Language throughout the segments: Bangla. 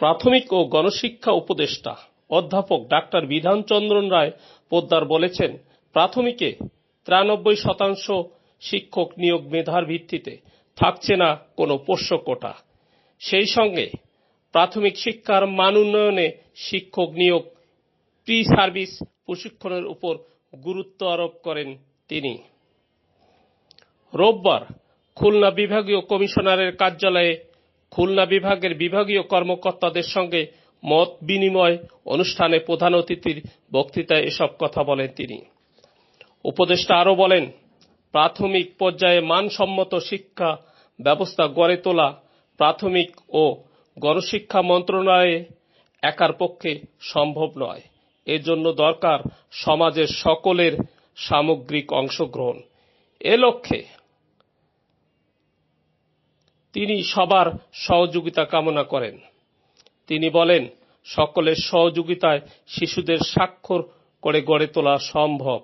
প্রাথমিক ও গণশিক্ষা উপদেষ্টা অধ্যাপক ডাক্তার বিধানচন্দ্রন রায় পোদ্দার বলেছেন, প্রাথমিকে তিরানব্বই শতাংশ শিক্ষক নিয়োগ মেধার ভিত্তিতে থাকছে না কোনো পোষ্য কোটা। সেই সঙ্গে প্রাথমিক শিক্ষার মান উন্নয়নে শিক্ষক নিয়োগ প্রি সার্ভিস প্রশিক্ষণের উপর গুরুত্ব আরোপ করেন তিনি। রোববার খুলনা বিভাগীয় কমিশনারের কার্যালয়ে খুলনা বিভাগের বিভাগীয় কর্মকর্তাদের সঙ্গে মত বিনিময় অনুষ্ঠানে প্রধান অতিথির বক্তৃতায় এসব কথা বলেন তিনি। উপদেষ্টা আরও বলেন, প্রাথমিক পর্যায়ে মানসম্মত শিক্ষা ব্যবস্থা গড়ে তোলা প্রাথমিক ও গণশিক্ষা মন্ত্রণালয়ে একার পক্ষে সম্ভব নয়। এজন্য দরকার সমাজের সকলের সামগ্রিক অংশগ্রহণ। এ লক্ষ্যে তিনি সবার সহযোগিতা কামনা করেন। তিনি বলেন, সকলের সহযোগিতায় শিশুদের স্বাক্ষর করে গড়ে তোলা সম্ভব।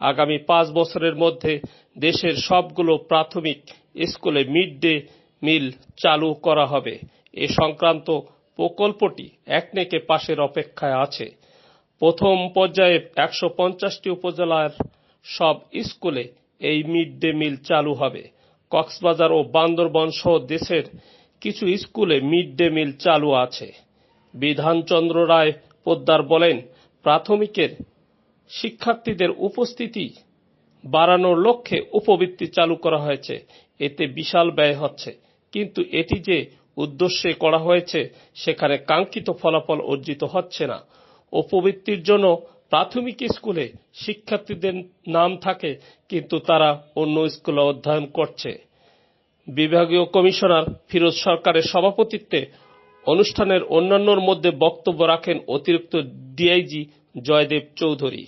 আগামী পাঁচ বছরের মধ্যে দেশের সবগুলো প্রাথমিক স্কুলে মিড ডে মিল চালু করা হবে। এ সংক্রান্ত প্রকল্পটি একনেকে পাশের অপেক্ষায় আছে। প্রথম পর্যায়ে একশো পঞ্চাশটি উপজেলার সব স্কুলে এই মিড ডে মিল চালু হবে। কক্সবাজার ও বান্দরবন সহ দেশের কিছু স্কুলে মিড ডে মিল চালু আছে। বিধানচন্দ্র রায় পোদ্দার বলেন, প্রাথমিকের শিক্ষার্থীদের উপস্থিতি বাড়ানোর লক্ষ্যে উপবৃত্তি চালু করা হয়েছে। এতে বিশাল ব্যয় হচ্ছে। কিন্তু এটি যে উদ্দেশ্যে করা হয়েছে, সেখানে কাঙ্ক্ষিত ফলাফল অর্জিত হচ্ছে না। উপবৃত্তির জন্য প্রাথমিক স্কুলে শিক্ষার্থীদের নাম থাকে, কিন্তু তারা অন্য স্কুলে অধ্যয়ন করছে। বিভাগীয় কমিশনার ফিরোজ সরকারের সভাপতিত্বে অনুষ্ঠানের অন্যান্যর মধ্যে বক্তব্য রাখেন অতিরিক্ত ডিআইজি জয়দেব চৌধুরী।